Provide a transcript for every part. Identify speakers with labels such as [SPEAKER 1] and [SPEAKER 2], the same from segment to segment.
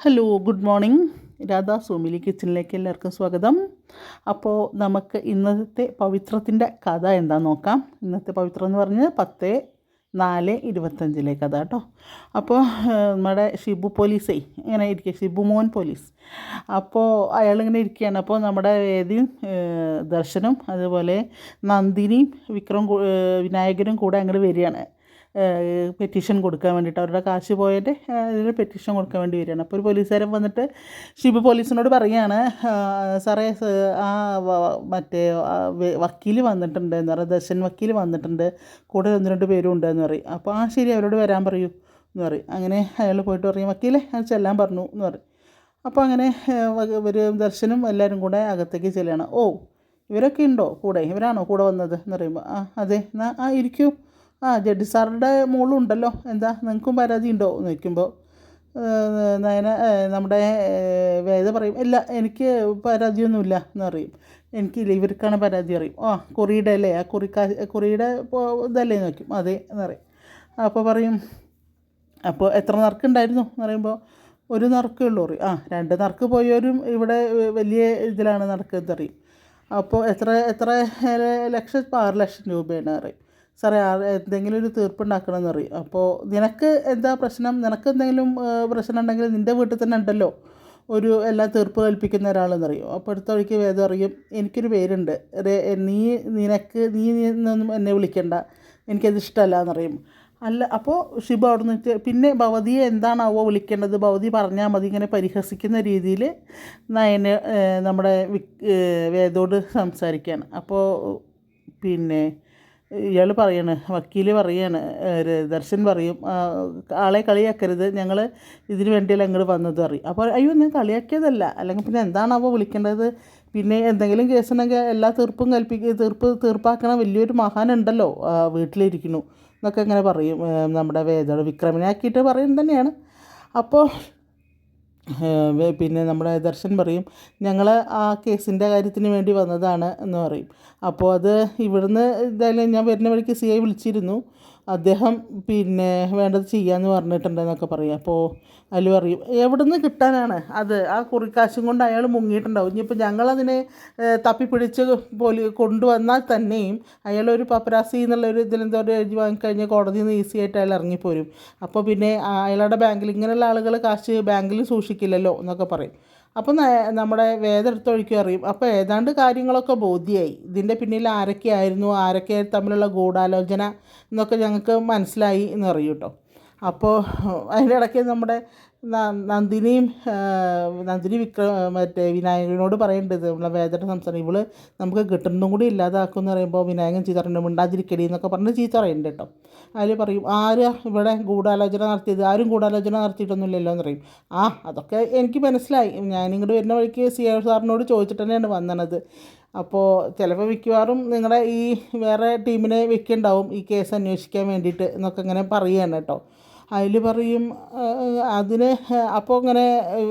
[SPEAKER 1] Hello good morning Radha Somili കിച്ചണിലേക്ക് എല്ലാവർക്കും സ്വാഗതം. അപ്പോൾ നമുക്ക് ഇന്നത്തെ പവിത്രത്തിന്റെ കഥ എന്താ നോക്കാം. ഇന്നത്തെ പവിത്രം എന്ന് പറഞ്ഞ് പത്ത് നാല് ഇരുപത്തഞ്ചിലെ കഥ കേട്ടോ. അപ്പോൾ നമ്മുടെ ഷിബു പോലീസേ ഇങ്ങനെ ഇരിക്കുക ഷിബു മോൻ പോലീസ്. അപ്പോൾ അയാളിങ്ങനെ ഇരിക്കുകയാണ് അപ്പോൾ നമ്മുടെ വേദിയും ദർശനും അതുപോലെ നന്ദിനിയും വിക്രം വിനായകനും കൂടെ അങ്ങോട്ട് വരികയാണ്. പെറ്റീഷൻ കൊടുക്കാൻ വേണ്ടിയിട്ട് അവരുടെ കാശ് പോയതിന്റെ അതിൽ പെറ്റീഷൻ കൊടുക്കാൻ വേണ്ടി വരികയാണ്. അപ്പോൾ ഒരു പോലീസുകാരൻ വന്നിട്ട് ഷിബു പോലീസിനോട് പറയുകയാണ് "ആ, സാറേ ആ മറ്റേ വക്കീൽ വന്നിട്ടുണ്ട് എന്ന് പറയുന്നത് ദർശൻ വക്കീൽ വന്നിട്ടുണ്ട് കൂടെ ഒന്ന് രണ്ട് പേരും ഉണ്ട് എന്ന് പറയും. അപ്പോൾ ആ ശരി അവരോട് വരാൻ പറയൂ എന്ന് പറയും. അങ്ങനെ അയാൾ പോയിട്ട് പറയും വക്കീലെ അത് ചെല്ലാൻ പറഞ്ഞു എന്ന് പറയും. അപ്പോൾ അങ്ങനെ ഒരു ദർശനും എല്ലാവരും കൂടെ അകത്തേക്ക് ചെല്ലുകയാണ്. ഓ ഇവരൊക്കെ ഉണ്ടോ? കൂടെ ഇവരാണോ കൂടെ വന്നത്? എന്ന് പറയുമ്പോൾ ആ അതെ എന്നാ ആ ഇരിക്കൂ. ആ ജഡ്ജി സാറിന്റെ മോളും ഉണ്ടല്ലോ എന്താ നിങ്ങൾക്കും പരാതി ഉണ്ടോ? എന്ന് നയന നമ്മുടെ വേദ പറയും ഇല്ല എനിക്ക് പരാതിയൊന്നുമില്ല എന്ന് പറയും. എനിക്കില്ല ഇവർക്കാണ് പരാതി അറിയും ആ കുറിയുടെ അല്ലേ? ആ കുറിക്കാ കുറിയുടെ ഇതല്ലേ? നോക്കും അതെ എന്ന് പറയും. അപ്പോൾ പറയും അപ്പോൾ എത്ര നറുക്കുണ്ടായിരുന്നു? എന്ന് പറയുമ്പോൾ ഒരു നറുക്കേ ഉള്ളൂ പറയും. ആ രണ്ട് നറുക്ക് പോയവരും ഇവിടെ വലിയ ഇതിലാണ് നടക്കുന്നത് അറിയും അപ്പോൾ എത്ര എത്ര ലക്ഷം ആറ് ലക്ഷം രൂപയാണ് പറയും. സാറേ എന്തെങ്കിലും ഒരു തീർപ്പുണ്ടാക്കണമെന്ന് പറയും. അപ്പോൾ നിനക്ക് എന്താ പ്രശ്നം? നിനക്ക് എന്തെങ്കിലും പ്രശ്നം ഉണ്ടെങ്കിൽ നിന്റെ വീട്ടിൽ തന്നെ ഉണ്ടല്ലോ. ഒരു എല്ലാ തീർപ്പ് കൽപ്പിക്കുന്ന ഒരാളെന്ന് അറിയും അപ്പോൾ അടുത്ത വഴിക്ക് വേദം അറിയും എനിക്കൊരു പേരുണ്ട്. നീ നിനക്ക് നീ നിന്നൊന്നും എന്നെ വിളിക്കണ്ട. എനിക്കത് ഇഷ്ടമല്ല എന്നറിയും അല്ല അപ്പോൾ ശിവ അവിടെ നിന്നിട്ട് പിന്നെ ഭവതിയെ എന്താണാവോ വിളിക്കേണ്ടത്? ഭവതി പറഞ്ഞാൽ മതി. ഇങ്ങനെ പരിഹസിക്കുന്ന രീതിയിൽ നയന് നമ്മുടെ വേദോട് സംസാരിക്കുകയാണ് അപ്പോൾ പിന്നെ ഇയാൾ പറയാണ് വക്കീൽ പറയാണ് ദർശൻ പറയും ആളെ കളിയാക്കരുത് ഞങ്ങൾ ഇതിന് വേണ്ടിയല്ല അങ്ങോട്ട് വന്നത് പറയും. അപ്പോൾ അയ്യോ ഞാൻ കളിയാക്കിയതല്ല അല്ലെങ്കിൽ പിന്നെ എന്താണാവോ വിളിക്കേണ്ടത്? പിന്നെ എന്തെങ്കിലും കേസുണ്ടെങ്കിൽ എല്ലാ തീർപ്പും കൽപ്പിക്കുക തീർപ്പ് തീർപ്പാക്കണ വലിയൊരു മഹാനുണ്ടല്ലോ വീട്ടിലിരിക്കുന്നു എന്നൊക്കെ ഇങ്ങനെ പറയും നമ്മുടെ വേദ വിക്രമിനെ ആക്കിയിട്ട് പറയും തന്നെയാണ്. അപ്പോൾ പിന്നെ നമ്മുടെ ദർശൻ പറയും ഞങ്ങൾ ആ കേസിന്റെ കാര്യത്തിന് വേണ്ടി വന്നതാണ് എന്ന് പറയും. അപ്പോൾ അത് ഇവിടുന്ന് ഇതായാലും ഞാൻ വരുന്ന വഴിക്ക് സി ഐ വിളിച്ചിരുന്നു. അദ്ദേഹം പിന്നെ വേണ്ടത് ചെയ്യാമെന്ന് പറഞ്ഞിട്ടുണ്ടെന്നൊക്കെ പറയും. അപ്പോൾ അതിൽ പറയും എവിടുന്ന് കിട്ടാനാണ്? അത് ആ കുറിക്കാശും കൊണ്ട് അയാൾ മുങ്ങിയിട്ടുണ്ടാവും. ഇനിയിപ്പോൾ ഞങ്ങളതിനെ തപ്പിപ്പിടിച്ച് പോലി കൊണ്ടുവന്നാൽ തന്നെയും അയാളൊരു പപ്പരാസി എന്നുള്ള ഒരു ഇതിലെന്തോ എഴുതി വാങ്ങിക്കഴിഞ്ഞാൽ കോടതിയിൽ നിന്ന് ഈസി ആയിട്ട് അയാൾ ഇറങ്ങിപ്പോരും. അപ്പോൾ പിന്നെ അയാളുടെ ബാങ്കിൽ ഇങ്ങനെയുള്ള ആളുകൾ കാശ് ബാങ്കിൽ സൂക്ഷിക്കില്ലല്ലോ എന്നൊക്കെ പറയും. അപ്പോൾ നമ്മുടെ നമ്മുടെ വേദെടുത്തൊഴിക്കും അറിയും അപ്പോൾ ഏതാണ്ട് കാര്യങ്ങളൊക്കെ ബോധ്യമായി ഇതിന്റെ പിന്നിൽ ആരൊക്കെയായിരുന്നു ആരൊക്കെ തമ്മിലുള്ള ഗൂഢാലോചന എന്നൊക്കെ ഞങ്ങൾക്ക് മനസ്സിലായി എന്ന് പറയും കേട്ടോ അപ്പോൾ അതിന്റെ ഇടയ്ക്ക് നമ്മുടെ നന്ദിനിയും നന്ദിനി വിക്ര മറ്റേ വിനായകനോട് പറയേണ്ടത്. നമ്മളെ വേദന സംസാരം. ഇവൾ നമുക്ക് കിട്ടുന്നതും കൂടി ഇല്ലാതാക്കും എന്ന് പറയുമ്പോൾ വിനായകൻ ചീത്ത പറയുന്നുണ്ട് മിണ്ടാതിരിക്കടി എന്നൊക്കെ പറഞ്ഞ് ചീത്ത പറയുന്നുണ്ട് കേട്ടോ. അതിൽ പറയും ആര് ഇവിടെ ഗൂഢാലോചന നടത്തിയത്? ആരും ഗൂഢാലോചന നടത്തിയിട്ടൊന്നുമില്ലല്ലോ എന്ന് പറയും. ആ അതൊക്കെ എനിക്ക് മനസ്സിലായി. ഞാൻ ഇങ്ങോട്ട് വരുന്ന വഴിക്ക് സി ആർ സാറിനോട് ചോദിച്ചിട്ട് തന്നെയാണ് വന്നത്. അപ്പോൾ ചിലപ്പോൾ മിക്കവാറും നിങ്ങളുടെ ഈ വേറെ ടീമിനെ വെക്കുന്നുണ്ടാവും ഈ കേസ് അന്വേഷിക്കാൻ വേണ്ടിയിട്ട് എന്നൊക്കെ ഇങ്ങനെ പറയുകയാണ് കേട്ടോ. അതിൽ പറയും അതിനെ അപ്പോൾ ഇങ്ങനെ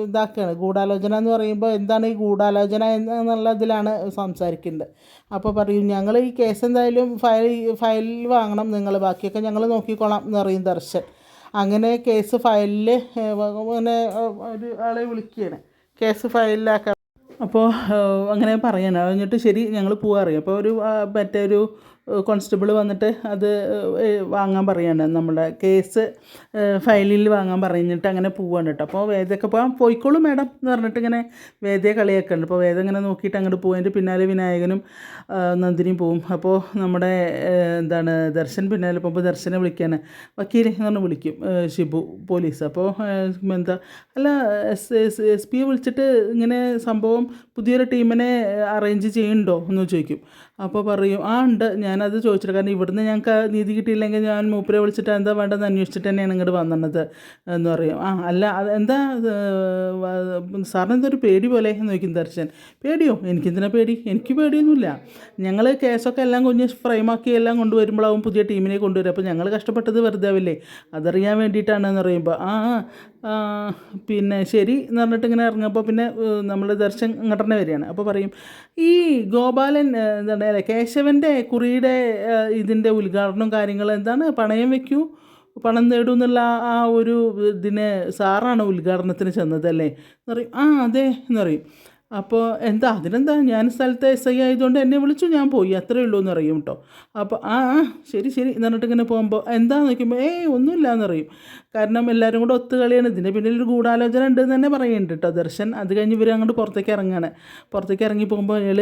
[SPEAKER 1] ഇതാക്കുകയാണ് ഗൂഢാലോചന എന്ന് പറയുമ്പോൾ എന്താണ് ഈ ഗൂഢാലോചന എന്നുള്ള ഇതിലാണ് സംസാരിക്കുന്നത്. അപ്പോൾ പറയും ഞങ്ങൾ ഈ കേസ് എന്തായാലും ഫയൽ ഫയൽ വാങ്ങണം നിങ്ങൾ. ബാക്കിയൊക്കെ ഞങ്ങൾ നോക്കിക്കോളാം എന്ന് പറയും ദർശൻ. അങ്ങനെ കേസ് ഫയലിൽ അങ്ങനെ ഒരു ആളെ വിളിക്കുകയാണ്. കേസ് ഫയലിലാക്കാം അപ്പോൾ അങ്ങനെ പറയാനാണ് എന്നിട്ട് ശരി ഞങ്ങൾ പോകാറിയും അപ്പോൾ ഒരു മറ്റേ ഒരു കോൺസ്റ്റബിൾ വന്നിട്ട് അത് വാങ്ങാൻ പറയാണ്. നമ്മുടെ കേസ് ഫയലിൽ വാങ്ങാൻ പറഞ്ഞിട്ട് അങ്ങനെ പോവാണ് കേട്ടോ. അപ്പോൾ വേദയൊക്കെ പോകാൻ പോയിക്കോളൂ മാഡം എന്ന് പറഞ്ഞിട്ട് ഇങ്ങനെ വേദയെ കളിയാക്കുന്നുണ്ട് അപ്പോൾ വേദ ഇങ്ങനെ നോക്കിയിട്ട് അങ്ങോട്ട് പോയതിന്റെ പിന്നാലെ വിനായകനും നന്ദിനിയും പോവും. അപ്പോൾ നമ്മുടെ എന്താണ് ദർശൻ പിന്നാലെ പോകുമ്പോൾ ദർശനെ വിളിക്കാണ്. വക്കീൽ എന്ന് പറഞ്ഞ് വിളിക്കും ഷിബു പോലീസ്. അപ്പോൾ എന്താ അല്ല എസ് എസ് എസ് പിയെ വിളിച്ചിട്ട് ഇങ്ങനെ സംഭവം പുതിയൊരു ടീമിനെ അറേഞ്ച് ചെയ്യുന്നുണ്ടോ എന്ന് ചോദിക്കും. അപ്പോൾ പറയും ആ ഉണ്ട്. ഞാനത് ചോദിച്ചിട്ട് കാരണം ഇവിടുന്ന് ഞങ്ങൾക്ക് നീതി കിട്ടിയില്ലെങ്കിൽ ഞാൻ മൂപ്പരെ വിളിച്ചിട്ട് എന്താ വേണ്ടതെന്ന് അന്വേഷിച്ചിട്ട് തന്നെയാണ് ഇങ്ങോട്ട് വന്നത്. എന്ന് പറയും. ആ അല്ല അത് എന്താ സാറിന് എന്തൊരു പേടി പോലെ എന്ന് ചോദിക്കും ദർശൻ. പേടിയോ? എനിക്കെന്തിനാ പേടി? എനിക്ക് പേടിയൊന്നുമില്ല. ഞങ്ങൾ കേസൊക്കെ എല്ലാം കുഞ്ഞ് ഫ്രെയിമാക്കി എല്ലാം കൊണ്ടുവരുമ്പോഴാവും പുതിയ ടീമിനെ കൊണ്ടുവരും അപ്പോൾ ഞങ്ങൾ കഷ്ടപ്പെട്ടത് വെറുതെ ആവില്ലേ? അതറിയാൻ വേണ്ടിയിട്ടാണെന്ന് പറയുമ്പോൾ ആ, പിന്നെ ശരി എന്ന് പറഞ്ഞിട്ട് ഇങ്ങനെ ഇറങ്ങുമ്പോൾ പിന്നെ നമ്മൾ ദർശൻ ഇങ്ങോട്ട് തന്നെ വരികയാണ്. അപ്പോൾ പറയും ഈ ഗോപാലൻ എന്താണ് അല്ലേ? കേശവന്റെ കുറിയുടെ ഇതിന്റെ ഉദ്ഘാടനവും കാര്യങ്ങളും എന്താണ്? പണയം വെക്കൂ പണം നേടൂ എന്നുള്ള ആ ഒരു ഇതിന് സാറാണ് ഉദ്ഘാടനത്തിന് ചെന്നതല്ലേ എന്ന് പറയും. ആ അതെ എന്ന് പറയും. അപ്പോൾ എന്താ അതിനെന്താ? ഞാൻ സ്ഥലത്തെ എസ് ഐ ആയതുകൊണ്ട് എന്നെ വിളിച്ചു ഞാൻ പോയി. അത്രേ ഉള്ളൂ എന്ന് അറിയും കേട്ടോ അപ്പോൾ ആ ആ ശരി ശരി എന്ന് പറഞ്ഞിട്ട് ഇങ്ങനെ പോകുമ്പോൾ എന്താ നോക്കുമ്പോൾ ഏയ് ഒന്നുമില്ല എന്നറിയും കാരണം എല്ലാവരും കൂടെ ഒത്തുകളിയാണ് ഇതിന്റെ പിന്നിൽ ഒരു ഗൂഢാലോചന ഉണ്ട് എന്ന് തന്നെ പറയുന്നുണ്ട് കേട്ടോ ദർശൻ. അത് കഴിഞ്ഞ് ഇവർ അങ്ങോട്ട് പുറത്തേക്ക് ഇറങ്ങുകയാണ് പുറത്തേക്ക് ഇറങ്ങി പോകുമ്പോൾ അയാൾ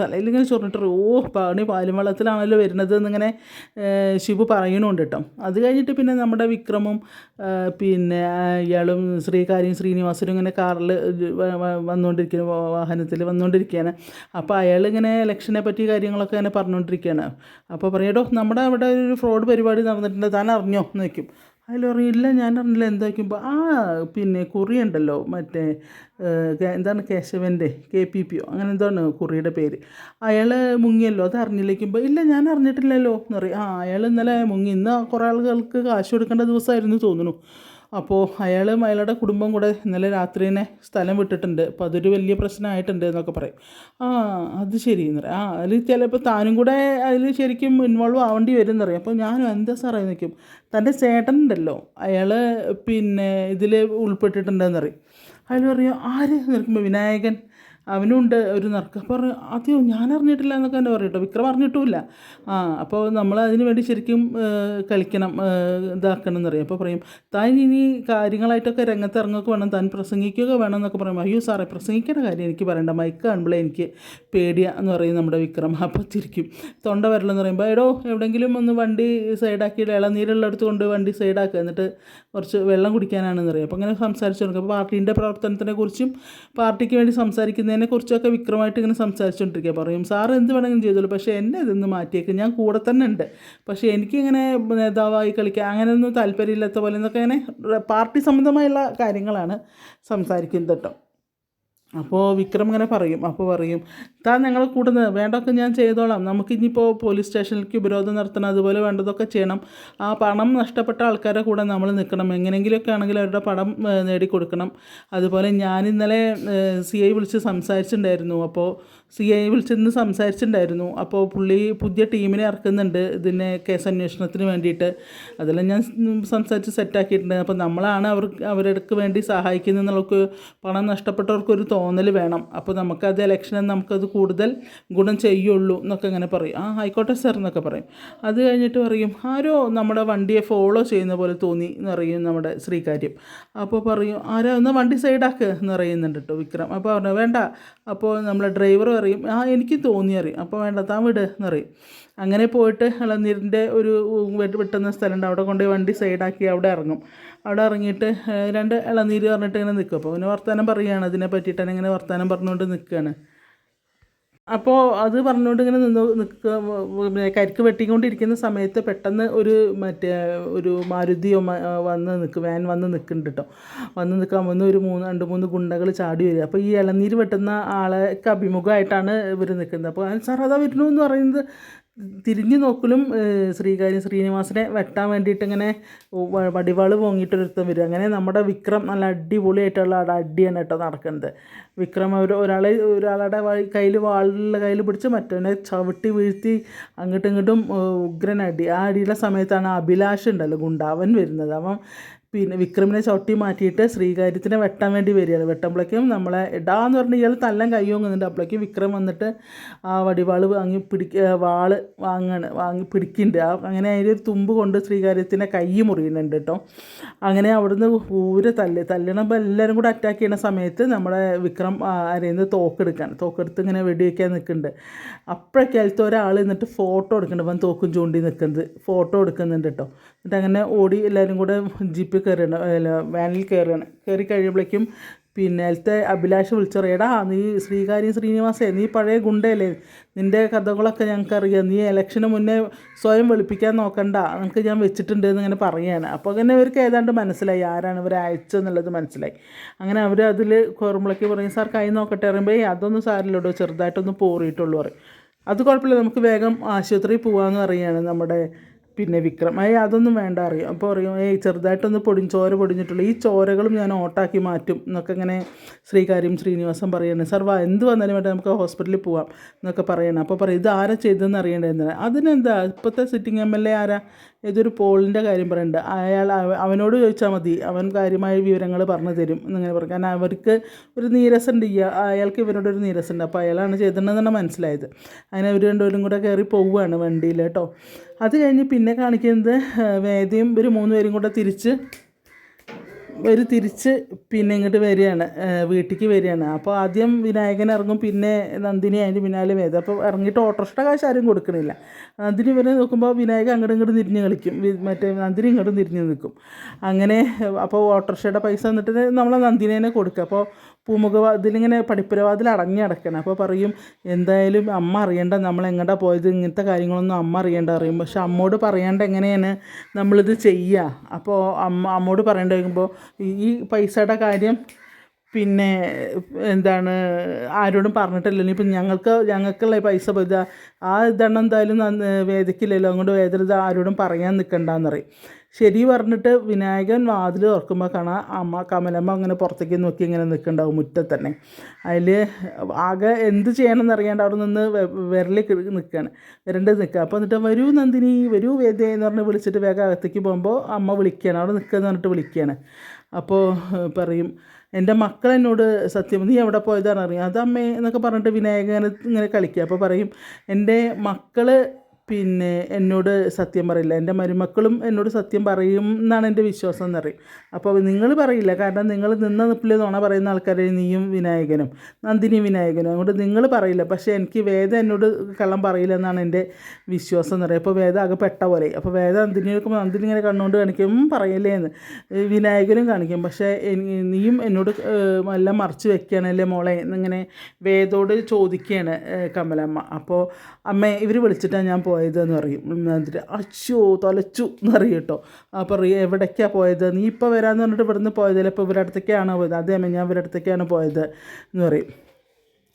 [SPEAKER 1] തലയിൽ ഇങ്ങനെ ചൊറിഞ്ഞിട്ട് ഓ പണി പാലും വെള്ളത്തിലാണല്ലോ വരുന്നത് എന്നിങ്ങനെ ശിവു പറയണുണ്ട് കേട്ടോ അത് കഴിഞ്ഞിട്ട് പിന്നെ നമ്മുടെ വിക്രമും പിന്നെ ഇയാളും ശ്രീകാര്യം ശ്രീനിവാസനും ഇങ്ങനെ കാറിൽ വന്നുകൊണ്ടിരിക്കുന്ന. വാഹനത്തിൽ വന്നുകൊണ്ടിരിക്കുകയാണ്. അപ്പോൾ അയാൾ ഇങ്ങനെ ഇലക്ഷനെ പറ്റി കാര്യങ്ങളൊക്കെ ഇങ്ങനെ പറഞ്ഞുകൊണ്ടിരിക്കുകയാണ്. അപ്പോൾ പറയടോ നമ്മുടെ അവിടെ ഒരു ഫ്രോഡ് പരിപാടി നടന്നിട്ടുണ്ട്. താൻ അറിഞ്ഞോ? എന്ന് വയ്ക്കും അതിൽ പറയും ഇല്ല ഞാൻ അറിഞ്ഞില്ല. എന്താ? വയ്ക്കുമ്പോൾ ആ പിന്നെ കുറി ഉണ്ടല്ലോ. മറ്റേ എന്താണ് കേശവന്റെ കെ പി പിയോ അങ്ങനെ എന്താണ് കുറിയുടെ പേര്. അയാൾ മുങ്ങിയല്ലോ അത് അറിഞ്ഞില്ലേക്കുമ്പോൾ ഇല്ല ഞാൻ അറിഞ്ഞിട്ടില്ലല്ലോ. എന്ന് പറയും. ആ അയാൾ ഇന്നലെ മുങ്ങി. ഇന്ന് കുറേ ആളുകൾക്ക് കാശ് കൊടുക്കേണ്ട ദിവസമായിരുന്നു തോന്നുന്നു. അപ്പോൾ അയാളും അയാളുടെ കുടുംബം കൂടെ ഇന്നലെ രാത്രിനെ സ്ഥലം വിട്ടിട്ടുണ്ട്. അപ്പോൾ അതൊരു വലിയ പ്രശ്നമായിട്ടുണ്ട് എന്നൊക്കെ പറയും. ആ അത് ശരി എന്ന് പറയും. ആ അതിൽ ചിലപ്പോൾ താനും കൂടെ അതിൽ ശരിക്കും ഇൻവോൾവ് ആവേണ്ടി വരും എന്നറിയാം. അപ്പോൾ ഞാനും എന്താ സാറേ എന്ന് നിൽക്കും തന്റെ ചേട്ടനുണ്ടല്ലോ അയാൾ പിന്നെ ഇതിൽ ഉൾപ്പെട്ടിട്ടുണ്ടെന്ന് പറയും. അയാൾ പറയും ആര്? എന്ന് നിൽക്കുമ്പോൾ വിനായകൻ. അവനും ഉണ്ട് ഒരു നർക്ക പറഞ്ഞു അതെയോ ഞാൻ അറിഞ്ഞിട്ടില്ല എന്നൊക്കെ തന്നെ പറയും കേട്ടോ വിക്രം അറിഞ്ഞിട്ടുമില്ല. ആ അപ്പോൾ നമ്മൾ അതിന് വേണ്ടി ശരിക്കും കളിക്കണം ഇതാക്കണം എന്നറിയാം. അപ്പോൾ പറയും താൻ ഇനി കാര്യങ്ങളായിട്ടൊക്കെ രംഗത്ത് ഇറങ്ങുകയൊക്കെ വേണം. താൻ പ്രസംഗിക്കുകയൊക്കെ വേണം എന്നൊക്കെ പറയും. അയ്യോ സാറേ പ്രസംഗിക്കേണ്ട കാര്യം എനിക്ക് പറയണ്ട. മൈക്ക് കാണുമ്പോഴേ എനിക്ക് പേടിയ എന്ന് പറയും നമ്മുടെ വിക്രം. അപ്പോൾ ചിരിക്കും തൊണ്ട വരലെന്ന് പറയുമ്പോൾ എടോ എവിടെയെങ്കിലും ഒന്ന് വണ്ടി സൈഡാക്കി ഇളനീരുള്ളടത്ത് കൊണ്ട് വണ്ടി സൈഡാക്കുക എന്നിട്ട് കുറച്ച് വെള്ളം കുടിക്കാനാണെന്ന് പറയും. അപ്പോൾ അങ്ങനെ സംസാരിച്ചു കൊടുക്കും അപ്പോൾ പാർട്ടീന്റെ പ്രവർത്തനത്തിനെ കുറിച്ചും പാർട്ടിക്ക് വേണ്ടി സംസാരിക്കുന്നതിനെ കുറിച്ചൊക്കെ വിക്രമായിട്ട് ഇങ്ങനെ സംസാരിച്ചുകൊണ്ടിരിക്കുക പറയും സാർ എന്ത് വേണമെങ്കിലും ചെയ്തോളൂ പക്ഷേ എന്നെ ഇതൊന്ന് മാറ്റിയേക്ക്. ഞാൻ കൂടെ തന്നെ ഉണ്ട്. പക്ഷേ എനിക്കിങ്ങനെ നേതാവായി കളിക്കാൻ അങ്ങനെയൊന്നും താല്പര്യമില്ലാത്ത പോലെ എന്നൊക്കെ ഇങ്ങനെ പാർട്ടി സംബന്ധമായുള്ള കാര്യങ്ങളാണ് സംസാരിക്കുന്നത് കേട്ടോ. അപ്പോൾ വിക്രം ഇങ്ങനെ പറയും അപ്പോൾ പറയും താൻ ഞങ്ങൾ കൂടുന്നത് വേണ്ടതൊക്കെ ഞാൻ ചെയ്തോളാം. നമുക്കിനിയിപ്പോൾ പോലീസ് സ്റ്റേഷനിലേക്ക് ഉപരോധം നടത്തണം അതുപോലെ വേണ്ടതൊക്കെ ചെയ്യണം. ആ പണം നഷ്ടപ്പെട്ട ആൾക്കാരെ കൂടെ നമ്മൾ നിൽക്കണം. എങ്ങനെയെങ്കിലുമൊക്കെ ആണെങ്കിൽ അവരുടെ പണം നേടിക്കൊടുക്കണം. അതുപോലെ ഞാൻ ഇന്നലെ സി ഐ വിളിച്ച് സംസാരിച്ചിട്ടുണ്ടായിരുന്നു. അപ്പോൾ സി ഐ വിളിച്ചിരുന്ന് സംസാരിച്ചിട്ടുണ്ടായിരുന്നു. അപ്പോൾ പുള്ളി പുതിയ ടീമിനെ ഇറക്കുന്നുണ്ട്. ഇതിനെ കേസ് അന്വേഷണത്തിന് വേണ്ടിയിട്ട്. അതെല്ലാം ഞാൻ സംസാരിച്ച് സെറ്റാക്കിയിട്ടുണ്ട് അപ്പോൾ നമ്മളാണ് അവർ അവർക്ക് വേണ്ടി സഹായിക്കുന്നത് എന്നുള്ളവർക്ക് പണം നഷ്ടപ്പെട്ടവർക്കൊരു തോന്നൽ വേണം. അപ്പോൾ നമുക്കത് ഇലക്ഷനിൽ നമുക്കത് കൂടുതൽ ഗുണം ചെയ്യുള്ളൂ എന്നൊക്കെ ഇങ്ങനെ പറയും. ആ ആയിക്കോട്ടെ സാർ എന്നൊക്കെ പറയും. അത് കഴിഞ്ഞിട്ട് പറയും ആരോ നമ്മുടെ വണ്ടിയെ ഫോളോ ചെയ്യുന്ന പോലെ തോന്നി എന്ന് പറയും നമ്മുടെ ശ്രീകാര്യം. അപ്പോൾ പറയും ആരോ ഒന്ന് വണ്ടി സൈഡാക്ക് എന്ന് പറയുന്നുണ്ട് കേട്ടോ വിക്രം. അപ്പോൾ പറഞ്ഞു വേണ്ട. അപ്പോൾ നമ്മുടെ ഡ്രൈവർ ആ എനിക്ക് തോന്നി അറിയും. അപ്പോൾ വേണ്ട താൻ വിട് എന്ന് പറയും അങ്ങനെ പോയിട്ട് ഇളനീരിന്റെ ഒരു വെട്ട് വെട്ടുന്ന സ്ഥലമുണ്ട്. അവിടെ കൊണ്ടുപോയി വണ്ടി സൈഡാക്കി അവിടെ ഇറങ്ങും. അവിടെ ഇറങ്ങിയിട്ട് രണ്ട് ഇളനീര് പറഞ്ഞിട്ട് ഇങ്ങനെ നിൽക്കും അപ്പോൾ പിന്നെ വർത്തമാനം പറയുകയാണ് അതിനെ പറ്റിയിട്ട് ഇങ്ങനെ വർത്തമാനം പറഞ്ഞുകൊണ്ട് നിൽക്കുകയാണ് അപ്പോൾ അത് പറഞ്ഞുകൊണ്ട് ഇങ്ങനെ നിന്ന് നിൽക്കുക കരിക്ക് വെട്ടിക്കൊണ്ടിരിക്കുന്ന സമയത്ത് പെട്ടെന്ന് ഒരു മറ്റേ ഒരു മാരുതിയോ വന്ന് നിൽക്കും വാൻ വന്ന് നിൽക്കുന്നുണ്ട് കേട്ടോ വന്ന് നിൽക്കാൻ വന്ന് ഒരു മൂന്ന് രണ്ട് മൂന്ന് ഗുണ്ടകൾ ചാടി വരിക അപ്പോൾ ഈ ഇളനീര് വെട്ടുന്ന ആളേക്ക് അഭിമുഖമായിട്ടാണ് ഇവർ നിൽക്കുന്നത് അപ്പോൾ സാർ അതാ വരുന്നു എന്ന് പറയുന്നത്? തിരിഞ്ഞു നോക്കലും ശ്രീകാര്യം ശ്രീനിവാസനെ വെട്ടാൻ വേണ്ടിയിട്ട് ഇങ്ങനെ വടിവാൾ പൊങ്ങിയിട്ടൊരുത്തം വരും. അങ്ങനെ നമ്മുടെ വിക്രം നല്ല അടിപൊളിയായിട്ടുള്ള അടിയാണ് കേട്ടോ നടക്കുന്നത്. വിക്രം അവർ ഒരാളെ ഒരാളുടെ കയ്യിൽ വാളുള്ള കയ്യിൽ പിടിച്ച് മറ്റവനെ ചവിട്ടി വീഴ്ത്തി അങ്ങോട്ടും ഇങ്ങോട്ടും ഉഗ്രൻ അടി ആ അടിയുടെ സമയത്താണ് അഭിലാഷ് ഉണ്ടല്ലോ ഗുണ്ടാവൻ വരുന്നത്. അവൻ പിന്നെ വിക്രമിനെ ചവിട്ടി മാറ്റിയിട്ട് ശ്രീകാര്യത്തിനെ വെട്ടാൻ വേണ്ടി വരികയാണ്. വെട്ടുമ്പോഴേക്കും നമ്മളെ ഇടാന്ന് പറഞ്ഞ് ഇയാൾ തല്ലം കൈ വാങ്ങുന്നുണ്ട് അപ്പോഴേക്കും വിക്രം വന്നിട്ട് ആ വടിവാൾ വാങ്ങി പിടി വാൾ വാങ്ങാണ് വാങ്ങി പിടിക്കുന്നുണ്ട്. ആ അങ്ങനെ അതിന്റെ ഒരു തുമ്പ് കൊണ്ട് ശ്രീകാര്യത്തിന്റെ കൈ മുറിയുന്നുണ്ട് കേട്ടോ. അങ്ങനെ അവിടുന്ന് ഊരെ തല്ല്. തല്ലണപ്പോൾ എല്ലാവരും കൂടെ അറ്റാക്ക് ചെയ്യുന്ന സമയത്ത് നമ്മുടെ വിക്രം അരയിന്ന് തോക്കെടുക്കാൻ തോക്കെടുത്ത് ഇങ്ങനെ വെടിവെക്കാൻ നിൽക്കുന്നുണ്ട്. അപ്പോഴൊക്കെ അതിലത്തെ ഒരാൾ എന്നിട്ട് ഫോട്ടോ എടുക്കുന്നുണ്ട്. അപ്പം തോക്കും ചൂണ്ടി നിൽക്കുന്നത്. ഫോട്ടോ എടുക്കുന്നുണ്ട് കേട്ടോ. എന്നിട്ട് അങ്ങനെ ഓടി എല്ലാവരും കൂടെ ജീപ്പിൽ കയറുകയാണ് അല്ല വാനിൽ കയറുകയാണ്. കയറി കഴിയുമ്പോഴേക്കും പിന്നെ അതിലത്തെ അഭിലാഷ് വിളിച്ചറിയടാ നീ ശ്രീകാര്യം ശ്രീനിവാസേ നീ പഴയ ഗുണ്ടയല്ലേ? നിന്റെ കഥകളൊക്കെ ഞങ്ങൾക്കറിയാം. നീ ഇലക്ഷന് മുന്നേ സ്വയം വെളുപ്പിക്കാൻ നോക്കണ്ട. നമുക്ക് ഞാൻ വെച്ചിട്ടുണ്ട് എന്ന് ഇങ്ങനെ പറയുകയാണ്. അപ്പോൾ അങ്ങനെ ഇവർക്ക് ഏതാണ്ട് മനസ്സിലായി ആരാണ് ഇവരെ അയച്ചെന്നുള്ളത് മനസ്സിലായി. അങ്ങനെ അവർ അതിൽ കുറുമ്പളക്കി പറയും സാർ കൈ നോക്കട്ടെ പറയുമ്പോൾ അതൊന്നും സാരില്ലോട്ടോ ചെറുതായിട്ടൊന്ന് പോറിയിട്ടുള്ളൂ പറയും. അത് കുഴപ്പമില്ല നമുക്ക് വേഗം ആശുപത്രിയിൽ പോകാമെന്ന് പറയുകയാണ് നമ്മുടെ പിന്നെ വിക്രം. ഏയ് അതൊന്നും വേണ്ട അറിയും. അപ്പോൾ പറയും ഏയ് ചെറുതായിട്ടൊന്ന് പൊടി ചോര പൊടിഞ്ഞിട്ടുള്ളൂ ഈ ചോരകളും ഞാൻ ഓട്ടാക്കി മാറ്റും എന്നൊക്കെ ഇങ്ങനെ ശ്രീകാര്യം ശ്രീനിവാസൻ പറയുന്നത് സർവ എന്ത് വന്നാലും വേണ്ട നമുക്ക് ഹോസ്പിറ്റലിൽ പോവാം എന്നൊക്കെ പറയണം. അപ്പോൾ പറയും ഇത് ആരാ ചെയ്തതെന്ന് അറിയേണ്ടതെന്ന്? അതിനെന്താ? ഇപ്പോഴത്തെ സിറ്റിംഗ് എം എൽ എ ആരാ? ഇതൊരു പോളിന്റെ കാര്യം പറയുന്നുണ്ട് അയാൾ അവനോട് ചോദിച്ചാൽ മതി. അവൻ കാര്യമായ വിവരങ്ങൾ പറഞ്ഞു തരും എന്നിങ്ങനെ പറയും. കാരണം അവർക്ക് ഒരു നീരസുണ്ട്. അയാൾക്ക് ഇവനോട് ഒരു നീരസുണ്ട്. അപ്പോൾ അയാളാണ് ചെയ്തിട്ടുണ്ടെന്നാണ് മനസ്സിലായത്. അങ്ങനെ അവർ രണ്ടുപേരും കൂടെ കയറി പോവുകയാണ് വണ്ടിയിൽ കേട്ടോ. അത് കഴിഞ്ഞ് പിന്നെ കാണിക്കുന്നത് വേദയും ഒരു മൂന്ന് പേരും കൂടെ തിരിച്ച് ഒരു തിരിച്ച് പിന്നെ ഇങ്ങോട്ട് വരികയാണ് വീട്ടിലേക്ക് വരികയാണ്. അപ്പോൾ ആദ്യം വിനായകൻ ഇറങ്ങും പിന്നെ നന്ദിനി അതിന്റെ പിന്നാലെ വേദ അപ്പോൾ ഇറങ്ങിയിട്ട് ഓട്ടോറിക്ഷ കാശ് ആരും കൊടുക്കണില്ല. നന്ദിനി വരെ നോക്കുമ്പോൾ വിനായകൻ അങ്ങോട്ടും ഇങ്ങോട്ടും തിരിഞ്ഞ് കളിക്കും. മറ്റേ നന്ദിനി ഇങ്ങോട്ടും തിരിഞ്ഞ് നിൽക്കും അങ്ങനെ അപ്പോൾ ഓട്ടോറിക്ഷയുടെ പൈസ വന്നിട്ട് നമ്മളെ നന്ദിനേനെ കൊടുക്കുക അപ്പോൾ പൂമുഖവാതിലിങ്ങനെ പഠിപ്പുരവാതിൽ അടങ്ങി അടക്കണം അപ്പോൾ പറയും എന്തായാലും അമ്മ അറിയേണ്ട നമ്മൾ എങ്ങോട്ടാ പോയത്? ഇങ്ങനത്തെ കാര്യങ്ങളൊന്നും അമ്മ അറിയേണ്ട അറിയും പക്ഷെ അമ്മോട് പറയാണ്ട് എങ്ങനെയാണ് നമ്മളിത് ചെയ്യുക അപ്പോൾ അമ്മ അമ്മോട് പറയേണ്ടി വരുമ്പോൾ ഈ പൈസയുടെ കാര്യം പിന്നെ എന്താണ് ആരോടും പറഞ്ഞിട്ടില്ലല്ലോ. ഇപ്പം ഞങ്ങൾക്ക് ഞങ്ങൾക്കുള്ള പൈസ ഇതാ ആ ഇതെണ്ണം എന്തായാലും വേദിക്കില്ലല്ലോ. അങ്ങോട്ട് വേദന ആരോടും പറയാൻ നിൽക്കണ്ടെന്ന് പറയും. ശരി പറഞ്ഞിട്ട് വിനായകൻ വാതിൽ തുറക്കുമ്പോൾ കാണാം അമ്മ കമലമ്മ അങ്ങനെ പുറത്തേക്ക് നോക്കി ഇങ്ങനെ നിൽക്കുന്നുണ്ടാവും മുറ്റത്ത് തന്നെ അതിൽ ആകെ എന്ത് ചെയ്യണമെന്ന് അറിയാണ്ട് അവിടെ നിന്ന് വിരലിൽ നിൽക്കുകയാണ് വിരണ്ട് നിൽക്കുക അപ്പോൾ എന്നിട്ട് വരൂ നന്ദിനി വരൂ വേദ എന്ന് പറഞ്ഞ് വിളിച്ചിട്ട് വേഗം അകത്തേക്ക് പോകുമ്പോൾ അമ്മ വിളിക്കുകയാണ് അവിടെ നിൽക്കുക എന്ന് പറഞ്ഞിട്ട് വിളിക്കുകയാണ് അപ്പോൾ പറയും എന്റെ മക്കൾ എന്നോട് സത്യം നീ എവിടെ പോയതാണെന്ന് അറിയാം അത് അമ്മേ എന്നൊക്കെ പറഞ്ഞിട്ട് വിനായകൻ ഇങ്ങനെ കളിക്കുക. അപ്പോൾ പറയും എന്റെ മക്കൾ പിന്നെ എന്നോട് സത്യം പറയില്ല. എന്റെ മരുമക്കളും എന്നോട് സത്യം പറയും എന്നാണ് എന്റെ വിശ്വാസം എന്ന് പറയും. അപ്പോൾ നിങ്ങൾ പറയില്ല. കാരണം നിങ്ങൾ നിന്ന നിപ്പിൽ നുണ പറയുന്ന ആൾക്കാരെ നീയും വിനായകനും നന്ദിനി വിനായകനും. അതുകൊണ്ട് നിങ്ങൾ പറയില്ല. പക്ഷേ എനിക്ക് വേദ എന്നോട് കള്ളം പറയില്ല എന്നാണ് എന്റെ വിശ്വാസം എന്ന് പറയുക അപ്പോൾ വേദ ആകെ പെട്ട പോലെ. അപ്പോൾ വേദ നന്ദിനി നോക്കുമ്പോൾ നന്ദിനി ഇങ്ങനെ കണ്ണുകൊണ്ട് കാണിക്കും പറയില്ലേ എന്ന്. വിനായകനും കാണിക്കും. പക്ഷേ നീയും എന്നോട് എല്ലാം മറച്ച് വെക്കുകയാണല്ലേ മോളെ എന്നിങ്ങനെ വേദോട് ചോദിക്കുകയാണ് കമലമ്മ. അപ്പോൾ അമ്മ ഇവർ വിളിച്ചിട്ടാണ് ഞാൻ പോയത് എന്ന് പറയും. എന്നിട്ട് അച്ഛോ തൊലച്ചു എന്ന് പറയും കേട്ടോ. അപ്പോൾ അറിയാം എവിടേക്കാണ് പോയത്? നീ ഇപ്പോൾ വരാമെന്ന് പറഞ്ഞിട്ട് ഇവിടുന്ന് പോയതല്ലേ? ഇപ്പോൾ ഇവരടുത്തേക്കാണോ പോയത്? അതേ അമ്മ ഞാൻ ഇവരടുത്തേക്കാണ് പോയത് എന്ന് പറയും.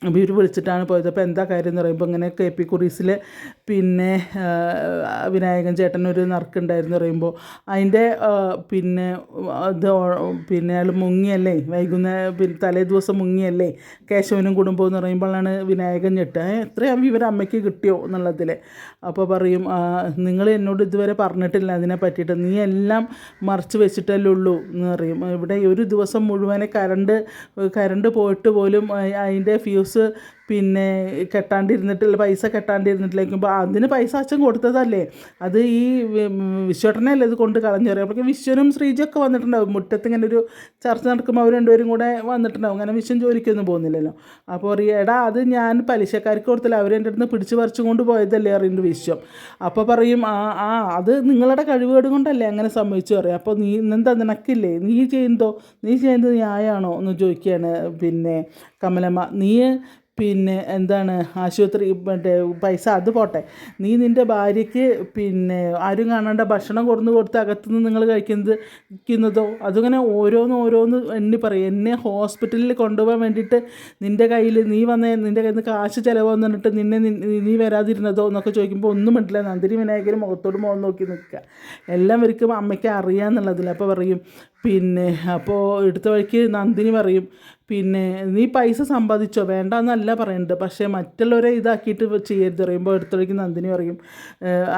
[SPEAKER 1] ഇവർ വിളിച്ചിട്ടാണ് പോയത്. അപ്പോൾ എന്താ കാര്യം എന്ന് പറയുമ്പോൾ ഇങ്ങനെ കെ പി കുറീസിൽ പിന്നെ വിനായകൻ ചേട്ടൻ ഒരു നറുക്കുണ്ടായിരുന്നു പറയുമ്പോൾ അതിന്റെ പിന്നെ അത് പിന്നെ അയാൾ മുങ്ങിയല്ലേ? വൈകുന്നേരം പിന്നെ തലേ ദിവസം മുങ്ങിയല്ലേ? കേശവനും കുടുംബവും എന്ന് പറയുമ്പോഴാണ് വിനായകൻ ചേട്ടൻ എത്രയാ വിവരം അമ്മയ്ക്ക് കിട്ടിയോ എന്നുള്ളതിൽ. അപ്പോൾ പറയും നിങ്ങൾ എന്നോട് ഇതുവരെ പറഞ്ഞിട്ടില്ല അതിനെ പറ്റിയിട്ട്. നീ എല്ലാം മറച്ച് വെച്ചിട്ടല്ലേ ഉള്ളൂ എന്ന് പറയും. ഇവിടെ ഒരു ദിവസം മുഴുവനെ കറണ്ട് കറണ്ട് പോയിട്ട് പോലും അതിന്റെ ഫ്യൂസ് 是。പിന്നെ കെട്ടാണ്ടിരുന്നിട്ടില്ല പൈസ കെട്ടാണ്ടിരുന്നിട്ടില്ലേക്കുമ്പോൾ അതിന് പൈസ അച്ഛൻ കൊടുത്തതല്ലേ? അത് ഈ വിശ്വട്ടനല്ലേ ഇത് കൊണ്ട് കളഞ്ഞു പറയും അപ്പോഴേക്കും വിശ്വനും ശ്രീജൊക്കെ വന്നിട്ടുണ്ടാവും. മുറ്റത്ത് ഇങ്ങനെ ഒരു ചർച്ച നടക്കുമ്പോൾ അവർ രണ്ടുപേരും കൂടെ വന്നിട്ടുണ്ടാവും. അങ്ങനെ വിശ്വൻ ജോലിക്കൊന്നും പോകുന്നില്ലല്ലോ. അപ്പോൾ പറയും എടാ അത് ഞാൻ പലിശക്കാർക്ക് കൊടുത്തില്ല. അവർ എന്റെ അടുത്ത് പിടിച്ച് പറിച്ചു കൊണ്ട് പോയതല്ലേ അറിയുന്നുണ്ട് വിശ്വം. അപ്പോൾ പറയും ആ ആ അത് നിങ്ങളുടെ കഴിവുകേട് കൊണ്ടല്ലേ അങ്ങനെ സംഭവിച്ചു പറയും. അപ്പോൾ നീ എന്താ നിനക്കില്ലേ? നീ ചെയ്യുന്നതോ നീ ചെയ്യുന്നത് ന്യായമാണോ എന്ന് ചോദിക്കുകയാണ് പിന്നെ കമലമ്മ. നീ പിന്നെ എന്താണ് ആശുപത്രി മറ്റേ പൈസ അത് പോട്ടെ. നീ നിന്റെ ഭാര്യയ്ക്ക് പിന്നെ ആരും കാണാണ്ട ഭക്ഷണം കൊടുന്ന് കൊടുത്ത് അകത്തുനിന്ന് നിങ്ങൾ കഴിക്കുന്നത്? ക്കുന്നതോ അതിങ്ങനെ ഓരോന്ന് ഓരോന്ന് എണ്ണി പറയും. എന്നെ ഹോസ്പിറ്റലിൽ കൊണ്ടുപോകാൻ വേണ്ടിയിട്ട് നിന്റെ കയ്യിൽ നീ വന്ന നിന്റെ കയ്യിൽ നിന്ന് കാശ് ചിലവെന്ന് പറഞ്ഞിട്ട് നിന്നെ നീ വരാതിരുന്നതോ എന്നൊക്കെ ചോദിക്കുമ്പോൾ ഒന്നും മിണ്ടില്ല. നന്ദിനി വിനായകരും മുഖത്തോട് മുഖം നോക്കി നിൽക്കുക. എല്ലാം ഇവർക്കും അമ്മയ്ക്ക് അറിയാമെന്നുള്ളതിൽ അപ്പോൾ പറയും പിന്നെ അപ്പോൾ എടുത്ത വഴിക്ക് നന്ദിനി പറയും പിന്നെ നീ പൈസ സമ്പാദിച്ചോ? വേണ്ട എന്നല്ല പറയുന്നുണ്ട് പക്ഷേ മറ്റുള്ളവരെ ഇതാക്കിയിട്ട് ചെയ്യരുത്. പറയുമ്പോൾ എടുത്ത വഴിക്ക് നന്ദിനി പറയും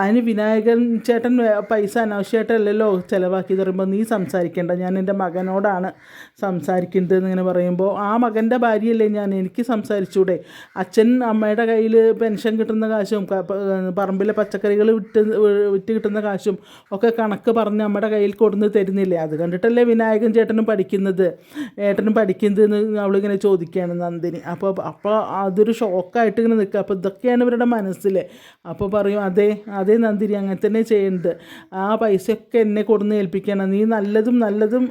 [SPEAKER 1] അതിന് വിനായകൻ ചേട്ടൻ പൈസ അനാവശ്യമായിട്ടല്ലല്ലോ ചിലവാക്കി പറയുമ്പോൾ നീ സംസാരിക്കേണ്ട. ഞാൻ എന്റെ മകനോടാണ് സംസാരിക്കുന്നത്. എന്നിങ്ങനെ പറയുമ്പോൾ ആ മകന്റെ ഭാര്യയല്ലേ ഞാൻ? എനിക്ക് സംസാരിച്ചൂടെ. അച്ഛൻ അമ്മയുടെ കയ്യിൽ പെൻഷൻ കിട്ടുന്ന കാശും പറമ്പിലെ പച്ചക്കറികൾ വിറ്റ് വിറ്റ് കിട്ടുന്ന കാശും ഒക്കെ കണക്ക് പറഞ്ഞ് നമ്മുടെ കയ്യിൽ കൊടുന്ന് തരുന്നില്ലേ? അത് കണ്ടിട്ടല്ലേ വിനായകൻ ചേട്ടനും പഠിക്കുന്നത്? ഏട്ടനും പഠിക്കുന്നത് എന്ന് അവളിങ്ങനെ ചോദിക്കുകയാണ് നന്ദിനി. അപ്പോൾ അപ്പോൾ അതൊരു ഷോക്കായിട്ട് ഇങ്ങനെ നിൽക്കുക. അപ്പോൾ ഇതൊക്കെയാണ് ഇവരുടെ മനസ്സിൽ. അപ്പോൾ പറയും അതെ അതെ നന്ദിനി അങ്ങനെ തന്നെ ചെയ്യേണ്ടത് ആ പൈസയൊക്കെ എന്നെ കൊടുന്ന് ഏൽപ്പിക്കണം. നീ നല്ലതും നല്ലതും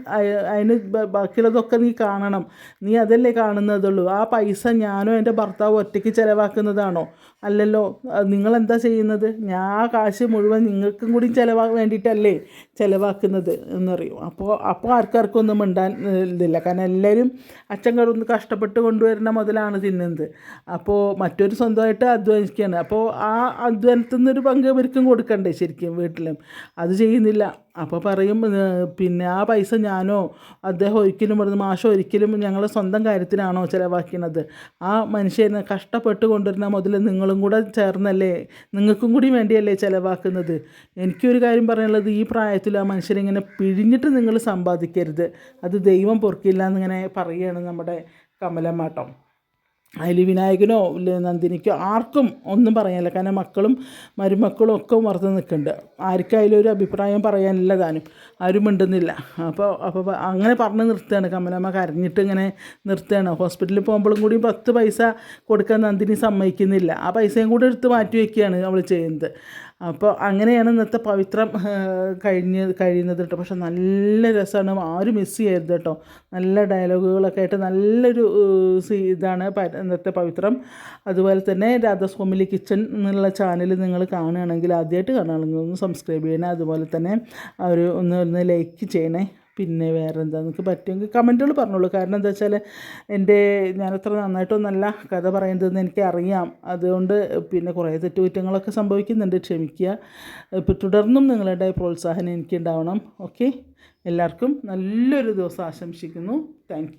[SPEAKER 1] അതിന് ബാക്കിയുള്ളതൊക്കെ നീ കാണണം. നീ അതല്ലേ കാണുന്നതുള്ളൂ. ആ പൈസ ഞാനോ എന്റെ ഭർത്താവ് ഒറ്റയ്ക്ക് ചിലവാക്കുന്നതാണോ? അല്ലല്ലോ നിങ്ങളെന്താ ചെയ്യുന്നത്? ഞാൻ ആ കാശ് മുഴുവൻ നിങ്ങൾക്കും കൂടി ചിലവാ വേണ്ടിയിട്ടല്ലേ ചിലവാക്കുന്നത് എന്നറിയും. അപ്പോൾ അപ്പോൾ ആർക്കാർക്കും ഒന്നും മിണ്ടാൻ ഇതില്ല. കാരണം എല്ലാവരും അച്ഛൻ കടന്ന് കഷ്ടപ്പെട്ട് കൊണ്ടുവരുന്ന മുതലാണ് തിന്നുന്നത്. അപ്പോൾ മറ്റൊരു സ്വന്തമായിട്ട് അധ്വാനിക്കുകയാണ്. അപ്പോൾ ആ അധ്വാനത്തിൽ നിന്നൊരു പങ്ക് ഇവർക്കും കൊടുക്കണ്ടേ ശരിക്കും വീട്ടിലും? അത് ചെയ്യുന്നില്ല. അപ്പോൾ പറയും പിന്നെ ആ പൈസ ഞാനോ അദ്ദേഹം ഒരിക്കലും ഇവിടുന്ന് മാഷോ ഒരിക്കലും ഞങ്ങൾ സ്വന്തം കാര്യത്തിനാണോ ചിലവാക്കുന്നത് ആ മനുഷ്യനെ കഷ്ടപ്പെട്ട് കൊണ്ടുവരുന്ന മുതൽ നിങ്ങളും കൂടെ ചേർന്നല്ലേ നിങ്ങൾക്കും കൂടി വേണ്ടിയല്ലേ ചിലവാക്കുന്നത്? എനിക്കൊരു കാര്യം പറയാനുള്ളത് ഈ പ്രായത്തിൽ ആ മനുഷ്യരിങ്ങനെ പിഴിഞ്ഞിട്ട് നിങ്ങൾ സമ്പാദിക്കരുത്. അത് ദൈവം പൊറുക്കില്ല എന്നിങ്ങനെ പറയുകയാണ് നമ്മുടെ കമലമാട്ടം അതിൽ വിനായകനോ നന്ദിനിക്കോ ആർക്കും ഒന്നും പറയാനില്ല. കാരണം മക്കളും മരുമക്കളും ഒക്കെ മറന്ന് നിൽക്കുന്നുണ്ട്. ആർക്കായാലും ഒരു അഭിപ്രായം പറയാനില്ല താനും. ആരും മിണ്ടുന്നില്ല. അപ്പോൾ അപ്പോൾ അങ്ങനെ പറഞ്ഞ് നിർത്തുകയാണ്. കമലമ്മ കരഞ്ഞിട്ട് ഇങ്ങനെ നിർത്തുകയാണ്. ഹോസ്പിറ്റലിൽ പോകുമ്പോഴും കൂടി പത്ത് പൈസ കൊടുക്കാൻ നന്ദിനി സമ്മതിക്കുന്നില്ല. ആ പൈസയും കൂടെ എടുത്ത് മാറ്റി വയ്ക്കുകയാണ് അവൾ ചെയ്യുന്നത്. അപ്പോൾ അങ്ങനെയാണ് ഇന്നത്തെ പവിത്രം കഴിഞ്ഞ് കഴിയുന്നത് കേട്ടോ. പക്ഷെ നല്ല രസമാണ്. ആരും മിസ് ചെയ്യരുത് കേട്ടോ. നല്ല ഡയലോഗുകളൊക്കെ ആയിട്ട് നല്ലൊരു ഇതാണ് ഇന്നത്തെ പവിത്രം. അതുപോലെ തന്നെ രാധാസ്വാമിലി കിച്ചൺ എന്നുള്ള ചാനൽ നിങ്ങൾ കാണുകയാണെങ്കിൽ ആദ്യമായിട്ട് കാണുകയാണെങ്കിൽ ഒന്ന് സബ്സ്ക്രൈബ് ചെയ്യണേ. അതുപോലെ തന്നെ ഒരു ഒന്ന് ഒന്ന് ലൈക്ക് ചെയ്യണേ. പിന്നെ വേറെ എന്താ നിങ്ങൾക്ക് പറ്റുമെങ്കിൽ കമന്റുകൾ പറഞ്ഞോളൂ. കാരണം എന്താ വെച്ചാൽ എന്റെ ഞാനത്ര നന്നായിട്ടൊന്നല്ല കഥ പറയുന്നതെന്ന് എനിക്ക് അറിയാം അതുകൊണ്ട് പിന്നെ കുറേ തെറ്റുകുറ്റങ്ങളൊക്കെ സംഭവിക്കുന്നുണ്ട്. ക്ഷമിക്കുക. ഇപ്പോൾ തുടർന്നും നിങ്ങളുടെ പ്രോത്സാഹനം എനിക്കുണ്ടാവണം. ഓക്കെ? എല്ലാവർക്കും നല്ലൊരു ദിവസം ആശംസിക്കുന്നു. താങ്ക്